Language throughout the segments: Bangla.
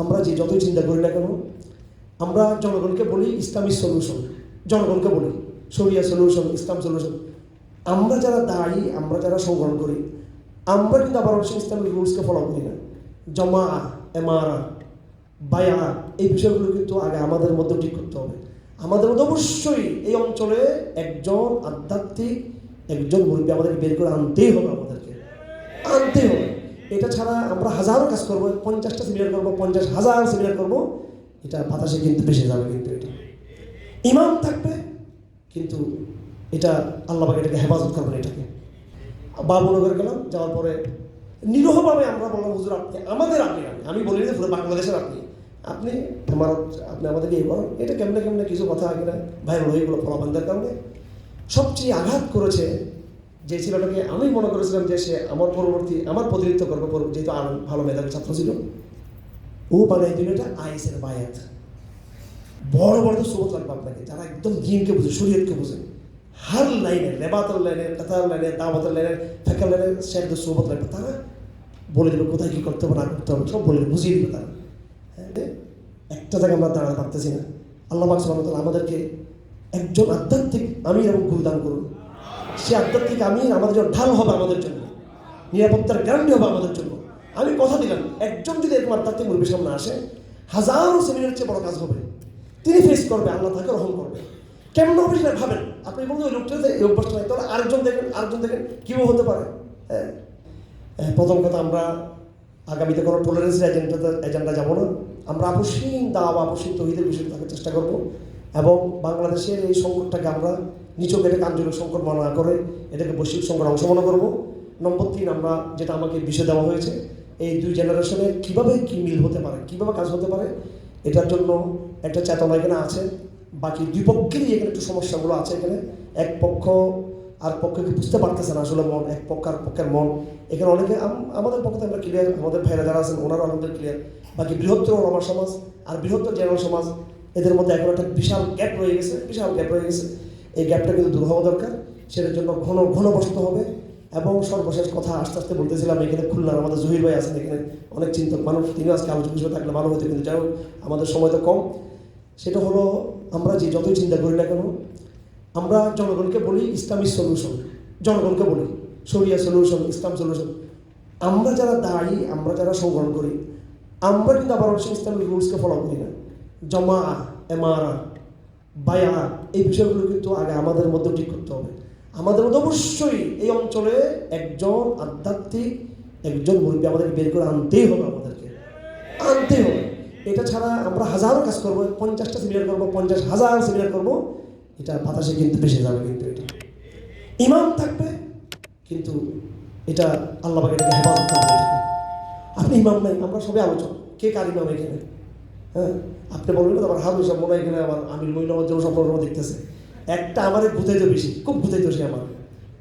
আমরা যে যতই চিন্তা করি না কেন, আমরা জনগণকে বলি ইসলামিক সলিউশন জনগণকে বলি, শরিয়া সলিউশন ইসলাম সলিউশন আমরা যারা দায়ী, আমরা যারা সংগ্রহণ করি আমরা কিন্তু আবার অবশ্যই ইসলামিক রুলসকে ফলো করি না। জমা এমারা বায়া এই বিষয়গুলো কিন্তু আগে আমাদের মধ্যে ঠিক করতে হবে। আমাদের মধ্যে অবশ্যই এই অঞ্চলে একজন আধ্যাত্মিক, একজন মুরব্বী আমাদেরকে বের করে আনতেই হবে আমাদেরকে। আনতেই হবে। এটা ছাড়া আমরা হাজারো কাজ করব, পঞ্চাশটা সেমিনার করব, পঞ্চাশ হাজার সেমিনার করব। এটা বাতাসে কিন্তু বেশি যাবে কিন্তু এটা। ইমাম থাকবে, কিন্তু এটা আল্লাহ পাক এটাকে হেফাজত করবেন এটাকে। বাবুনগর গেলাম, যাওয়ার পরে নিরহভাবে আমরা বললাম, হুজুর, আপনি আমাদের আপনি আপনি। আমি বলি যে পুরো বাংলাদেশের আপনি। আপনি আমার আপনি আমাদেরকে এই করেন এটা কেমনে কেমনে কিছু কথা আগে না ভাইরাল হয়ে গেলো ফলাফলদের কারণে। সবচেয়ে আঘাত করেছে যে ছেলেটাকে আমি মনে করেছিলাম যে সে আমার পরবর্তী, আমার প্রতিনিধিত্ব করবে যেহেতু আর ভালো মেধাবী ছাত্র ছিল। ও বানাই দিল এটা আইসের বায়াত। বড় বড় তো সোবত লাগবে আপনাকে, যারা একদম দিনকে বুঝে, শরীয়তকে বুঝে। হার লাইনে, লেবাতের লাইনে, কাতার লাইনে, দাওয়াতের লাইনে, ফেকার লাইনে সেটা সোবত লাগবে। তারা বলে দেবে কোথায় কী করতে হবে, না করতে হবে? সব বলে বুঝিয়ে দেবে তারা। হ্যাঁ একটা জায়গায় আমরা দাঁড়াতে পারতেছি না। আল্লাহ ওয়া আমাদেরকে একজন আধ্যাত্মিক আমি এবং গুরুদান করুন। সে আধ্যাত্মিক আমির আমাদের জন্য ঢাল হবে আমাদের জন্য। নিরাপত্তার গ্যারান্টি হবে আমাদের জন্য। আমি কথা দিলাম, একজন যদি এরকম আধ্যাত্মিক মুরব্বীর সামনে আসে, হাজারো সেমিনার চেয়ে বড় কাজ হবে। তিনি ফেস করবে, আল্লাহ তাকে রহম করবে। কেমন হবে সেটা ভাবেন? আপনি বলুন ওই লোকটা এই অভ্যাসটা নাই, তাহলে আরেকজন দেখেন আরেকজন দেখেন কীভাবে হতে পারে। হ্যাঁ। প্রথম কথা আমরা আগামীতে কোনো টলারেন্সের এজেন্ডা এজেন্ডা যাব না। আমরা আপসীন দাওয়া আপসীন তহিদের বিষয়ে থাকার চেষ্টা করব। এবং বাংলাদেশের এই সংকটটাকে আমরা নিচক এটাকে আঞ্চলিক সংকট মনে করে, এটাকে বৈশ্বিক সংকট অংশ মনে করব। নম্বর তিন আমরা যেটা আমাকে বিষয় দেওয়া হয়েছে, এই দুই জেনারেশনে কীভাবে কী মিল হতে পারে, কীভাবে কাজ হতে পারে, এটার জন্য একটা চেতনা এখানে আছে। বাকি দুই পক্ষেরই এখানে একটু সমস্যাগুলো আছে এখানে। এক পক্ষ আর পক্ষকে বুঝতে পারতেছে না আসলে মন, এক পক্ষ আর পক্ষের মন। এখানে অনেকে, আম- আমাদের পক্ষে আমরা ক্লিয়ার আমাদের ভাইরা যারা আছেন, ওনারাও আমাদের ক্লিয়ার বাকি বৃহত্তর ওলামা সমাজ আর বৃহত্তর জেনারেল সমাজ, এদের মধ্যে এখন একটা বিশাল গ্যাপ রয়ে গেছে, বিশাল গ্যাপ রয়ে গেছে। এই গ্যাপটা কিন্তু দূর হওয়া দরকার। সেটার জন্য ঘন ঘন বসতে হবে। এবং সর্বশেষ কথা আস্তে আস্তে বলতেছিলাম, এখানে খুলনার আমাদের জহির ভাই আছেন, এখানে অনেক চিন্তক মানুষ। তিনি আজকে আলোচনা বিষয় থাকলে ভালো হতো, কিন্তু যাই আমাদের সময় তো কম। সেটা হলো, আমরা যে যতই চিন্তা করি না কেন, আমরা জনগণকে বলি ইসলামিক সলিউশন জনগণকে বলি, শরিয়া সলিউশন ইসলাম সলিউশন আমরা যারা দাঁড়ি আমরা যারা সংগ্রহণ করি, আমরা কিন্তু আবার অবশ্যই ইসলামিক রুলসকে ফলো করি না। জমা এমারা বায়া এই বিষয়গুলো কিন্তু আগে আমাদের মধ্যে ঠিক করতে হবে। আমাদের মধ্যে অবশ্যই এই অঞ্চলে একজন আধ্যাত্মিক, একজন মুরব্বী আমাদেরকে বের করে আনতেই হবে আমাদেরকে। আনতেই হবে। এটা ছাড়া আমরা হাজারো কাজ করব, পঞ্চাশটা সেমিনার করব, পঞ্চাশ হাজার সেমিনার করব। এটা বাতাসে কিন্তু বেশি যাবে কিন্তু এটা। ইমাম থাকবে, কিন্তু এটা আল্লাহ আপনি ইমাম নাই, আমরা সবাই আলোচনা কে কার ইমাম এখানে? হ্যাঁ? আপনি বলবেন না, আমার সাহেব মনে হয় এখানে আমার আমির মহিলা জন্য সম্পর্ক দেখতেছে। একটা আমার গুতাইতে বেশি, খুব গুতাইতে সে আমার।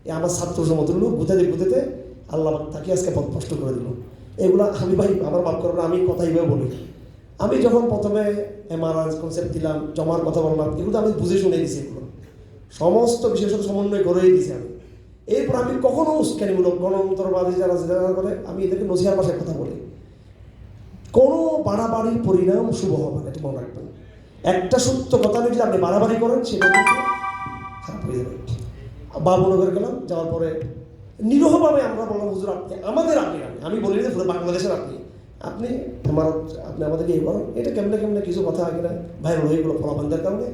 এ আমার ছাত্র সমতুল্য গুতাইতে গুতাইতে আল্লাহ তাকে আজকে পথ নষ্ট করে দিল। এগুলো আমি ভাই, আমার মাফ করবেন, আমি কথা এইভাবে বলি আমি যখন প্রথমে এমআরআই কনসেপ্ট দিলাম, জমার কথা বললাম, এগুলো আমি বুঝে শুনে দিছি এগুলো। সমস্ত সাথে সমন্বয় করেই দিছি আমি। এরপর আমি কখনো উস্কানিমূলক গণতন্ত্রবাদী যারা যারা করে, আমি এদেরকে নজিহার ভাষায় কথা বলি। কোনো বাড়াবাড়ির পরিণাম শুভ হবে না, এটা মনে রাখবেন। একটা সত্য কথা যদি আপনি বাড়াবাড়ি করেন, সেটা খারাপ হয়ে যাবে। বাবুনগর গেলাম, যাওয়ার পরে নিরহভাবে আমরা বললাম, হুজুর, আপনি, আমাদের আপনি আপনি, আমি বলি যে পুরো বাংলাদেশের আপনি। আপনি আমার, আপনি আমাদেরকে এই বলেন, এটা কেমনে কেমনে কিছু কথা আগে না ভাইরাল হয়ে গেলো ফলাফলদের কারণে।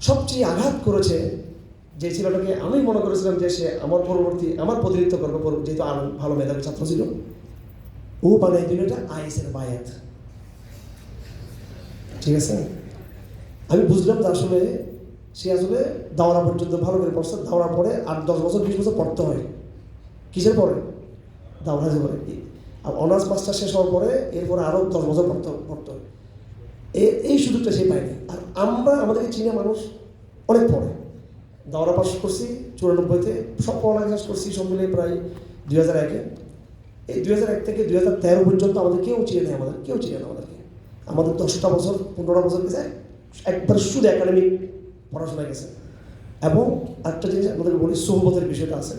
সবচেয়ে আঘাত করেছে যে ছেলেটাকে আমি মনে করেছিলাম যে সে আমার পরবর্তী, আমার প্রতিনিধিত্ব করবে, যেহেতু আর ভালো মেধাবী ছাত্র ছিল। ও বানাই দিল এটা আইসের বায়াত। ঠিক আছে? আমি বুঝলাম যে আসলে সে আসলে দাওরা পর্যন্ত ভালো করে পড়ছে দাওরা পরে আট দশ বছর, বিশ বছর পড়তে হয়। কিসের পরে? দাওরা যে পরে। আর অনার্স মাস্টার শেষ হওয়ার পরে এরপরে আরও দশ বছর পড়তে পড়তে হয়। এই সুযোগটা সে পায়নি। আর আমরা আমাদেরকে চীনা মানুষ অনেক পড়ে। দাওরা পাস করছি, চুরানব্বইতে সব পড়ালেখা করছি, সব মিলে প্রায় দুই হাজার একে। এই দুই হাজার এক থেকে দুই হাজার তেরো পর্যন্ত আমাদের কেউ চিনে নেই, আমাদের কেউ চিনে না আমাদেরকে। আমাদের দশটা বছর, পনেরোটা বছর গেছে, একবার শুধু একাডেমিক পড়াশোনা গেছে। এবং একটা জিনিস আমাদের বলি, সোহবতের বিষয়টা আছে।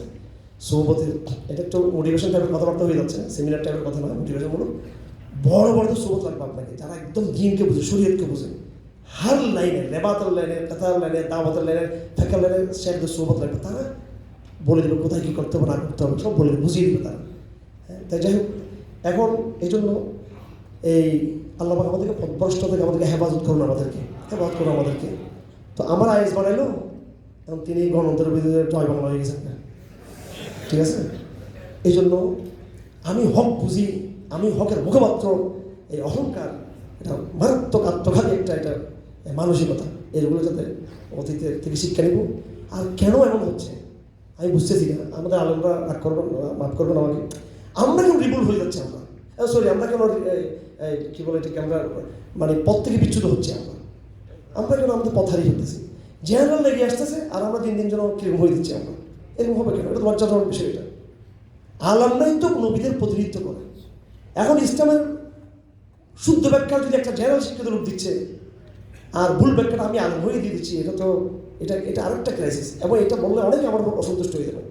সোহবতের, এটা একটু মোটিভেশন টাইপের কথাবার্তা হয়ে যাচ্ছে সেমিনার টাইপের কথা না মোটিভেশনমূলক বড় বড় তো সোবত লাগবে আপনাকে, যারা একদম দিনকে বুঝে, শরীয়তকে বুঝে। হার লাইনে, রেবাতের লাইনে কাতার লাইনে, দাওয়াতের লাইনে, ফেকার লাইনে শেখদের সোবত লাগবে। তারা বলে দেবে কোথায় কী করতে হবে, না করতে হবে, সব বলে দেবে, বুঝিয়ে দেবে তারা। তাই যাই হোক, এখন এই জন্য এই আল্লাহ আমাদেরকে পথভ্রষ্ট থেকে আমাদেরকে হেফাজত করুন আমাদেরকে, হেফাজত করুন আমাদেরকে। তো আমার আইএস বানাইলো এবং তিনি গণতন্ত্রের বিরুদ্ধে জয় বাংলা হয়ে গেছেন। ঠিক আছে? এই জন্য আমি হক বুঝি, আমি হকের মুখপাত্র এই অহংকার, এটা মারাত্মক আত্মঘাতী একটা, এটা মানসিকতা, এগুলো যাতে অতীতের থেকে শিক্ষা নেব। আর কেন এমন হচ্ছে? আমি বুঝতেছি না। আমাদের আলমরা রাগ করবেন মাফ করবেন আমাকে। আমরা কেন রিভুল হয়ে যাচ্ছে আমরা? সরি আমরা কেন কি বলে এটাকে আমরা মানে পথ থেকে বিচ্যুত হচ্ছে আমরা? আমরা কেন আমাদের পথ হারিয়ে ফেলতেছি? জেনারেল লেগে আসতেছে আর আমরা দিন দিন যেন কীরকম হয়ে দিচ্ছি আমরা? এরকম হবে কেন? এটা তো লজ্জাজনক বিষয় এটা। আলমরাই তো নবীদের প্রতিনিধিত্ব করে। এখন ইসলামের শুদ্ধ ব্যাখ্যা যদি একটা জেনারেল শিক্ষিত রূপ দিচ্ছে, আর ভুল ব্যাখ্যাটা আমি আলম হয়ে দিয়ে দিচ্ছি, এটা তো, এটা এটা আরেকটা ক্রাইসিস এবং এটা বললে অনেকে আমার অসন্তুষ্ট হয়ে যাবে।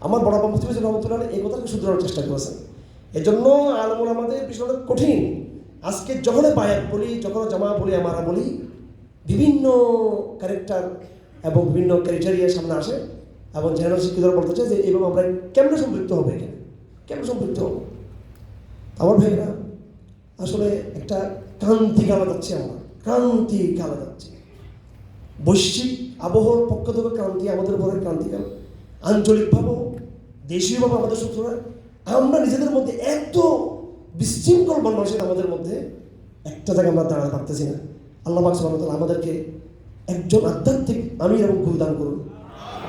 আমার বড় মুফতি হোসেন রহমতুল্লাহ এই কথাকে শুধরানোর চেষ্টা করেছেন। এজন্য আলমুল আমাদের বিষয়টা কঠিন। আজকে যখন বায়াত বলি যখন জামা বলি, আমরা বলি, বিভিন্ন ক্যারেক্টার এবং বিভিন্ন ক্রাইটেরিয়া সামনে আসে এবং জেনারেল শিক্ষিতরা বলতে চায় যে, এইভাবে আমরা কেমনে সম্পৃক্ত হবে এখানে? কেমনে সম্পৃক্ত হব? আমার ভাইরা আসলে একটা ক্রান্তি গালা যাচ্ছে আমরা। ক্রান্তি গালা যাচ্ছে। বৈশ্বিক আবহাওয়ার পক্ষ থেকে ক্রান্তি, আমাদের উপরে ক্রান্তিকাল আঞ্চলিকভাবেও দেশীয়ভাবে আমাদের শত্রুরা আমরা নিজেদের মধ্যে এত বিশৃঙ্খল বন্যাসীন আমাদের মধ্যে একটা জায়গায় আমরা দাঁড়াতে পারতেছি না। আল্লাহ বাক সুবহানাহু আমাদেরকে একজন আধ্যাত্মিক আমি এবং গুরু দান করুন।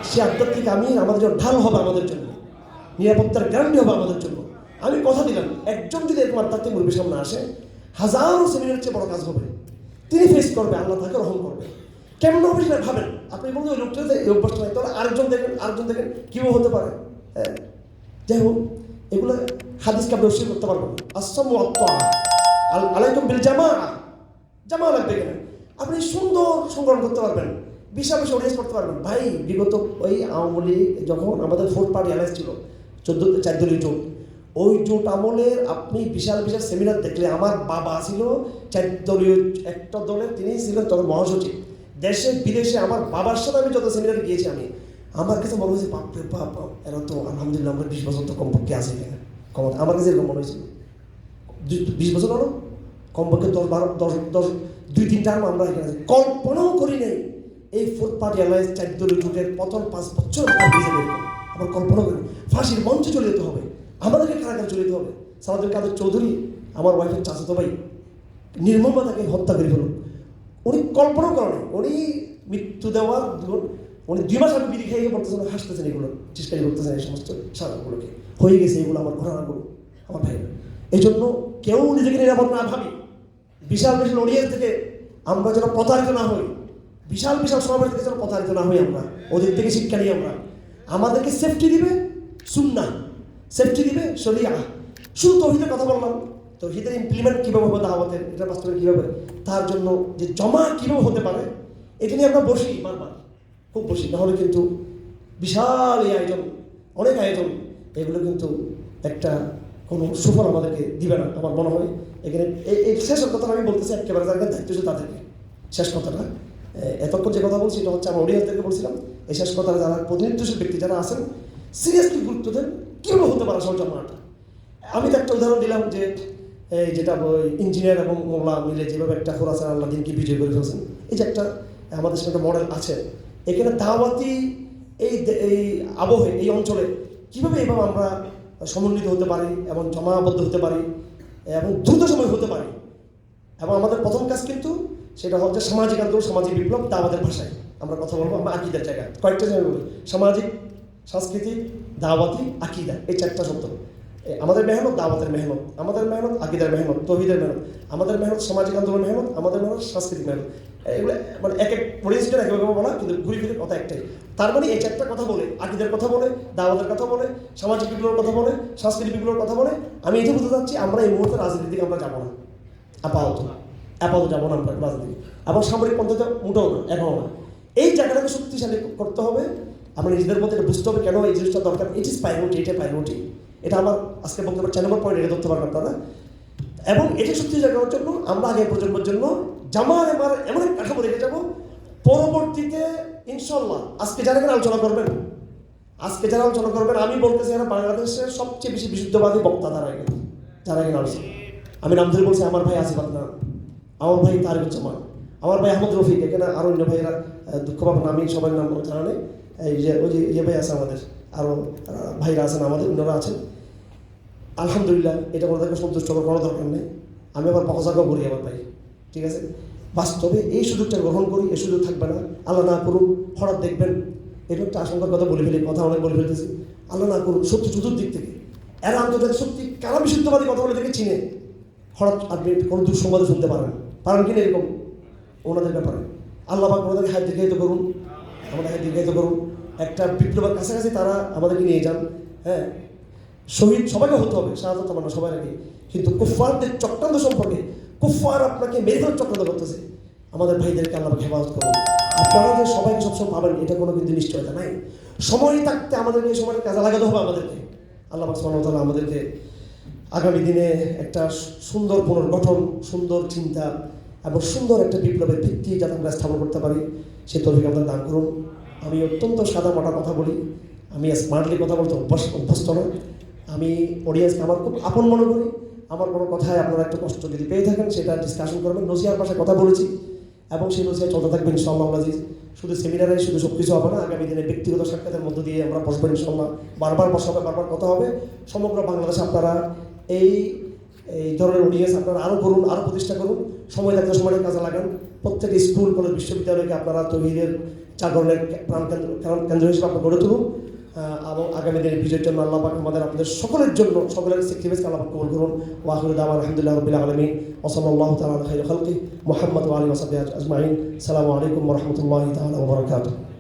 সে আধ্যাত্মিক আমি আমাদের জন্য ঢাল হবে আমাদের জন্য। নিরাপত্তার গ্যারান্টি হবে আমাদের জন্য। আমি কথা দিলাম, একজন যদি এরকম আধ্যাত্মিক মুরব্বীর সামনে আসে, হাজারো সেমিনারের চেয়ে বড় কাজ হবে। তিনি ফেস করবে, আল্লাহ তাকে রহম করবে। কেমন হবে সেটা ভাবেন? আপনি বলতে ওই লোকটাতে এই অভ্যাসটা নাই, তাহলে আরেকজন দেখেন আরেকজন দেখেন, কীভাবে হতে পারে? যাই হোক, এগুলো হাদিসকে আপনি অস্বীকার করতে পারবেন আসাম বিল জামা। জামা লাগবে কেন? আপনি সুন্দর সংগ্রহণ করতে পারবেন। বিশাল বিশাল অডিয়েন্স করতে পারবেন। ভাই, বিগত ওই আওয়ামী যখন আমাদের ফোর্থ পার্টি অ্যালায়েন্স ছিল, চোদ্দ চার দলীয় জোট, ওই জোট আমলের আপনি বিশাল বিশাল সেমিনার দেখলে আমার বাবা ছিল চার দলীয়, একটা দলের, তিনি ছিলেন তখন মহাসচিব। দেশে, বিদেশে আমার বাবার সাথে আমি যত সেমিনারে গিয়েছি আমি আমার কাছে মনে হয়েছে, বাপরে বাপ, এরা তো আলহামদুলিল্লাহ আমরা বিশ বছর তো কমপক্ষে আছে এখানে। ক্ষমতা আমার কাছে এরকম মনে হয়েছিল বিশ বছর হলো, কমপক্ষে দশ বারো, দশ দশ, দুই, তিন টার্ম আমরা এখানে আছি। কল্পনাও করি নাই, এই ফোর্থ পার্টি অ্যালায়েন্স চার দলীয় জোটের পতন পাঁচ বছর আমরা কল্পনা করি ফাঁসির মঞ্চে চলে যেতে হবে। আমাদেরকে কারাগারে চলে যেতে হবে। সালাদুল কাদের চৌধুরী, আমার ওয়াইফের চাচাতো ভাই নির্মমভাবে তাকে হত্যা করে ফেলুন উনি কল্পনাও করেন উনি মৃত্যু দেওয়ার উনি দুই মাস আগে বিড়ি খেয়ে পড়তেছেন হাসতেছেন এগুলো চেষ্টাই করতেছেন এই সমস্ত সারাগুলোকে। হয়ে গেছে এগুলো আমার ঘটনাগুলো, আমার ভাই এই জন্য কেউ নিজেকে নিরাপদ না ভাবি। বিশাল বিশাল অডিয়েন্স থেকে আমরা যেন প্রতারিত না হই। বিশাল বিশাল সমাবেশ থেকে যেন প্রতারিত না হই আমরা। ওদের থেকে শিক্ষা নিই আমরা। আমাদেরকে সেফটি দিবে সুন্না সেফটি দিবে শরিয়া শুধু তহিদের কথা বললাম। তহিদের ইমপ্লিমেন্ট কীভাবে হবে দাওয়াতের, এটা বাস্তবে কীভাবে তার জন্য যে জমা কীভাবে হতে পারে, এটা নিয়ে আমরা বসি বারবার। খুব বসি নাহলে কিন্তু বিশাল এই আয়োজন, অনেক আয়োজন। এগুলো কিন্তু একটা কোনো সুফল আমাদেরকে দিবে না, আমার মনে হয়। এখানে এই শেষ কথাটা আমি বলতেছি, একেবারে যারা দায়িত্ব ছিল তাদেরকে। শেষ কথাটা। এতক্ষণ যে কথা বলছি, এটা হচ্ছে আমার অডিয়েন্সদেরকে বলছিলাম। এই শেষ কথাটা যারা প্রতিনিধিত্বশীল ব্যক্তি, যারা আছেন সিরিয়াসলি গুরুত্ব দেন, কীভাবে হতে পারে সহজ জমাটা আমি তো একটা উদাহরণ দিলাম যে, এই যেটা ইঞ্জিনিয়ার এবং মোল্লা মিলে যেভাবে একটা খোরাসান আল্লাহ দিনকে বিজয় করে ফেলছেন। এই যে একটা আমাদের সাথে মডেল আছে এখানে দাওয়াতি এই এই আবহে, এই অঞ্চলে কীভাবে এইভাবে আমরা সমন্বিত হতে পারি এবং জমাবদ্ধ হতে পারি এবং দ্রুত সময় হতে পারি? এবং আমাদের প্রথম কাজ কিন্তু সেটা হচ্ছে সামাজিক আন্দোলন, সামাজিক বিপ্লব আমাদের ভাষায়। আমরা কথা বলব আমরা আকিদার জায়গায়। কয়েকটা জায়গায় বলি। সামাজিক, সাংস্কৃতিক, দাওয়াতি, আকিদা, এই চারটা শব্দ। আমাদের মেহনত দাওয়াতের মেহনত, আমাদের মেহনত আকিদার মেহনত, তহিদের মেহনত, আমাদের মেহনত সামাজিক আন্দোলন মেহনত, আমাদের মেহনত সাংস্কৃতিক মেহনত। এগুলো মানে এক এক পরিস্থিতি এক এক বলা, কিন্তু ঘুরি ফিরে কথা একটাই। তার মানে এই চারটা কথা বলে, আকিদের কথা বলে, দাওয়াতের কথা বলে, সামাজিক বিপ্লবের কথা বলে, সাংস্কৃতিক বিপ্লবের কথা বলে, আমি এটা বলতে চাচ্ছি, আমরা এই মুহূর্তে রাজনীতির দিকে আমরা যাব না। আপাতত আপাতত যাব না আমরা রাজনীতি এবং সামরিক পন্থাটা মোটেও না এখনও না। এই জায়গাটাকে শক্তিশালী করতে হবে, আমরা নিজেদের মধ্যে এটা বুঝতে হবে কেন এই জিনিসটা দরকার। ইট ইস প্রায়োরিটি এটা প্রায়োরিটি এটা আমার আজকে বক্তব্য চার নম্বর পয়েন্ট এটা ধরতে পারবেন আপনারা। এবং এটি সত্যি জায়গার জন্য, আমরা আগে প্রজন্মের জন্য জামার এবার এমন এক কাঠামো রেখে যাব, পরবর্তীতে ইনশাল্লাহ আজকে যারা এখানে আলোচনা করবেন, আজকে যারা আলোচনা করবেন, আমি বলতেছি এরা বাংলাদেশের সবচেয়ে বেশি বিশুদ্ধবাদী বক্তা তারা এখানে, যারা এখানে আলোচনা আমি নাম ধরে বলছি আমার ভাই আসিফ আদনান আমার ভাই তার তারিকুজ্জামান আমার ভাই আহমদ রফিক, এখানে আরও অন্য ভাইয়েরা দুঃখ পাবেন আমি সবার নাম জানা নেই। এই যে, ওই যে ভাই আছে আমাদের আরও ভাইরা আছেন আমাদের অন্যরা আছেন। আলহামদুলিল্লাহ, এটা ওনাদেরকে সন্তুষ্ট করার কোনো দরকার নেই। আমি আবার পকসাকাও করি আমার ভাই, ঠিক আছে? বাস্তবে এই সুযোগটা গ্রহণ করি, এই সুযোগ থাকবে না। আল্লাহ না করুন হঠাৎ দেখবেন। এটা একটা আশঙ্কার কথা বলে ফেলি, কথা অনেক বলে ফেলতেছি। আল্লাহ না করুন সত্যি চতুর্দিক থেকে। এরা আন্তর্জাতিক সত্যি কারা বিশুদ্ধবাদী কথা বলে থেকে চিনে। হঠাৎ আপনি কোনো দুঃসংবাদও শুনতে পারেন পারেন কিনা এরকম? ওনাদের ব্যাপারে। আল্লাহ পাক ওনাদেরকে হাত দীর্ঘায়িত করুন। আমাদের হাত দীর্ঘায়িত করুন। একটা বিপ্লবের কাছাকাছি তারা আমাদেরকে নিয়ে যান। হ্যাঁ শহীদ সবাইকে হতে হবে শাহাদত তামান্না সবাই আগে কিন্তু কুফফারদের চক্রান্ত সম্পর্কে, কুফফার আপনাকে মেরে চক্রান্ত করতেছে। আমাদের ভাইদেরকে আল্লাহ হেফাজত করুন। আপনারা যে সবাইকে সবসময় পাবেন, এটা কোনো কিন্তু নিশ্চয়তা নাই। সময় থাকতে আমাদেরকে এই সময় কাজে লাগাতে হবে আমাদেরকে। আল্লাহ সুবহানাহু আমাদেরকে আগামী দিনে একটা সুন্দর পুনর্গঠন, সুন্দর চিন্তা এবং সুন্দর একটা বিপ্লবের ভিত্তি যাতে আমরা স্থাপন করতে পারি, সে তৌফিক আমাদের দান করুন। আমি অত্যন্ত সাদা মাটা কথা বলি। আমি স্মার্টলি কথা বলতে অভ্যাস অভ্যস্ত না আমি অডিয়েন্সকে আমার খুব আপন মনে করি। আমার কোনো কথায় আপনারা একটা কষ্ট যদি পেয়ে থাকেন, সেটা ডিসকাশন করবেন। নজিয়ার পাশে কথা বলেছি এবং সেই নজিয়া চলতে থাকবে ইনশাল্লাহ শুধু সেমিনারে শুধু সব কিছু হবে না, আগামী দিনে ব্যক্তিগত সাক্ষাতের মধ্য দিয়ে আমরা বসবো ইনশাল্লাহ বারবার বসা হবে বারবার কথা হবে। সমগ্র বাংলাদেশে আপনারা এই এই ধরনের অডিয়েন্স আপনারা আরও করুন আরও প্রতিষ্ঠা করুন। সময় থাকতে সময়ের কাজে লাগান। প্রত্যেক স্কুল, কলেজ, বিশ্ববিদ্যালয়কে আপনারা তৈরির জাগরণের প্রাণ কেন্দ্র কেন্দ্র হিসেবে আপনারা গড়ে তুলুন। এবং আগামী দিনের বিজয়ের জন্য আল্লাহ পাক আমাদের আপনাদের সকলের জন্য সকলের সেক্রিফাইস আল্লাহ কবুল করুন। ওয়াহুল দাম আলহামদুলিল্লাহ রবিল আলমিন। ওসলাল্লাহ তালা খাই খালকি মোহাম্মদ আলী ওসাদ আজমাইন সালামু আলাইকুম রহমতুল্লাহ তালা